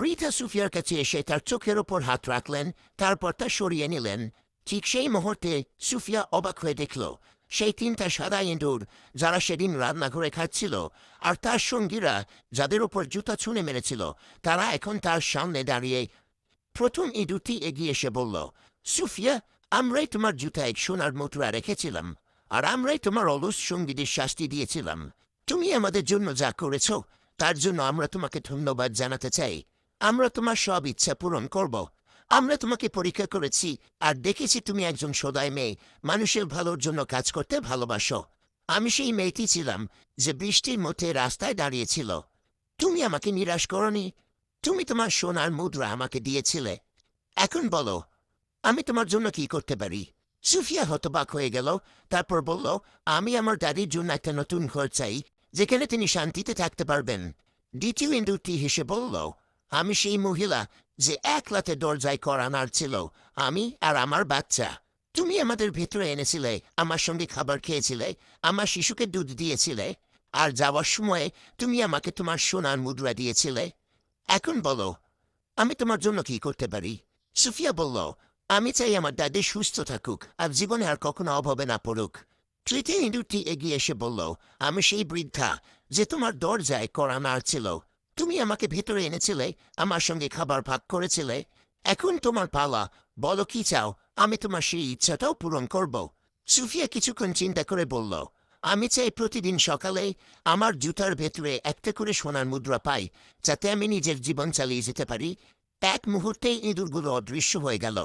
বৃথা সুফিয়ার কাছে এসে তার চোখের ওপর হাত রাখলেন তারপর তা সরিয়ে নিলেন ঠিক সেই মুহূর্তে সুফিয়া অবাক হয়ে দেখল সেই তিনটা সাদা ইঁদুর যারা সেদিন রান্নাঘরে খাচ্ছিল আর তার সঙ্গীরা যাদের ওপর জুতা ছুঁড়ে মেরেছিল তারা এখন তার সামনে দাঁড়িয়ে প্রথম ইঁদুরটি এগিয়ে এসে বলল সুফিয়া আমরাই তোমার জুতা জুতায় সোনার মুদ্রা রেখেছিলাম আর আমরাই তোমার অলস সঙ্গীদের শাস্তি দিয়েছিলাম তুমি আমাদের জন্য যা করেছ তার জন্য আমরা তোমাকে ধন্যবাদ জানাতে চাই আমরা তোমার সব ইচ্ছা পূরণ করব। আমরা তোমাকে পরীক্ষা করেছি, আর দেখেছি তুমি একজন সদায় মেয়ে। মানুষের ভালোর জন্য কাজ করতে ভালোবাসো। আমি সেই মেয়েটি ছিলাম যে বৃষ্টির মধ্যে রাস্তায় দাঁড়িয়েছিল। তুমি আমাকে নিরাশ করনি। তুমি তোমার সোনার মুদ্রা আমাকে দিয়েছিলে। এখন বলো, আমি তোমার জন্য কি করতে পারি? সুফিয়া হতবাক হয়ে গেল, তারপর বলল, আমি আমার দাদির জন্য একটা নতুন ঘর চাই, যেখানে তিনি শান্তিতে থাকতে পারবেন। দ্বিতীয় ইন্দুরটি হেসে বলল আমি সেই মহিলা যে এক রাতে দরজায় করা নাড়ছিল আমি আর আমার বাচ্চা তুমি আমাদের ভেতরে এনেছিলে আমার সঙ্গে খাবার খেয়েছিলে আমার শিশুকে দুধ দিয়েছিলে আর যাওয়ার সময় তুমি আমাকে তোমার সোনার মুদ্রা দিয়েছিলে এখন বলো আমি তোমার জন্য কি করতে পারি সুফিয়া বলল আমি চাই আমার দাদি সুস্থ থাকুক আর জীবনে আর কখনো অভাবে না পড়ুক তৃতীয় ইঁদুরটি এগিয়ে এসে বলল আমি সেই বৃদ্ধা যে তোমার দরজায় করা নাড়ছিল তুমি আমাকে ভেতরে এনেছিলে, আমার সঙ্গে খাবার ভাগ করেছিলে। এখন তোমার পালা, বলো কি চাও? আমি তোমার সেই ইচ্ছাটাও পূরণ করব। সুফিয়া কিছুক্ষণ চিন্তা করে বলল, আমি চাই প্রতিদিন সকালে আমার জুতার ভেতরে একটা করে সোনার মুদ্রা পাই, যাতে আমি নিজের জীবন চালিয়ে যেতে পারি। এক মুহূর্তেই ইঁদুরগুলো অদৃশ্য হয়ে গেল।